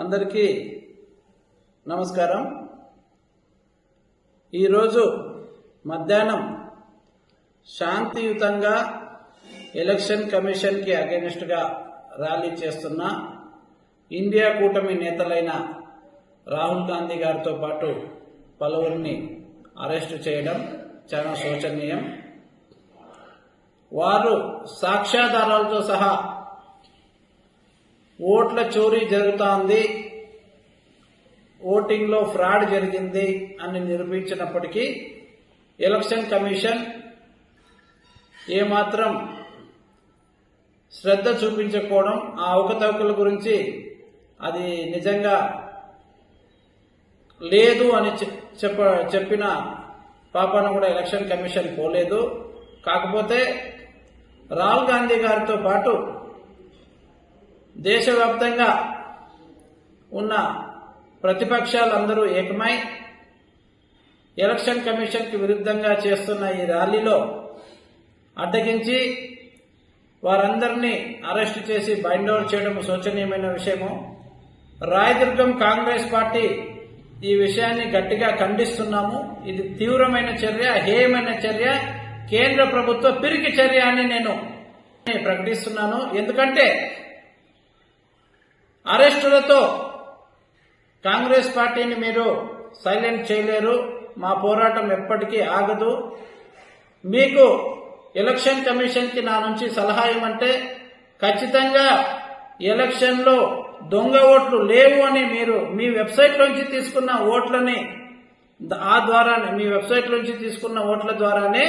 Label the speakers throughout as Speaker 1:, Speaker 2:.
Speaker 1: అందరికీ నమస్కారం. ఈరోజు మధ్యాహ్నం శాంతియుతంగా ఎలక్షన్ కమిషన్కి అగెనిస్ట్గా ర్యాలీ చేస్తున్న ఇండియా కూటమి నేతలైన రాహుల్ గాంధీ గారితో పాటు పలువురిని అరెస్టు చేయడం చాలా శోచనీయం. వారు సాక్ష్యాధారాలతో సహా ఓట్ల చోరీ జరుగుతోంది. ఓటింగ్లో ఫ్రాడ్ జరిగింది అని నిరూపించినప్పటికీ ఎలక్షన్ కమిషన్ ఏమాత్రం శ్రద్ధ చూపించకపోవడం ఆ అవకతవకల గురించి అది నిజంగా లేదు అని చెప్ప చెప్పిన పాపాన కూడా ఎలక్షన్ కమిషన్ పోలేదు. కాకపోతే రాహుల్ గాంధీ గారితో పాటు దేశవ్యాప్తంగా ఉన్న ప్రతిపక్షాలందరూ ఏకమై ఎలక్షన్ కమిషన్కి విరుద్ధంగా చేస్తున్న ఈ ర్యాలీలో అడ్డగించి వారందరినీ అరెస్టు చేసి బైండ్ ఓవర్ చేయడం శోచనీయమైన విషయము. రాయదుర్గం కాంగ్రెస్ పార్టీ ఈ విషయాన్ని గట్టిగా ఖండిస్తున్నాము. ఇది తీవ్రమైన చర్య హేయమైన చర్య. కేంద్ర ప్రభుత్వ పిరికి చర్య అని నేను ప్రకటిస్తున్నాను. ఎందుకంటే అరెస్టులతో కాంగ్రెస్ పార్టీని మీరు సైలెంట్ చేయలేరు. మా పోరాటం ఎప్పటికీ ఆగదు. మీకు ఎలక్షన్ కమిషన్కి నా నుంచి సలహా ఏమంటే ఖచ్చితంగా ఎలక్షన్లో దొంగ ఓట్లు లేవు అని మీరు మీ వెబ్సైట్ నుంచి తీసుకున్న ఓట్లని ఆ ద్వారానే మీ వెబ్సైట్ నుంచి తీసుకున్న ఓట్ల ద్వారానే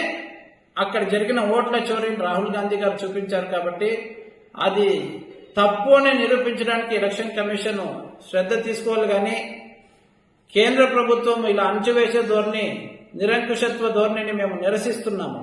Speaker 1: అక్కడ జరిగిన ఓట్ల చోరీని రాహుల్ గాంధీ గారు చూపించారు కాబట్టి అది తప్పు అని నిరూపించడానికి ఎలక్షన్ కమిషన్ శ్రద్ధ తీసుకోవాలి కానీ కేంద్ర ప్రభుత్వం ఇలా అణచివేసే ధోరణి నిరంకుశత్వ ధోరణిని మేము నిరసిస్తున్నాము.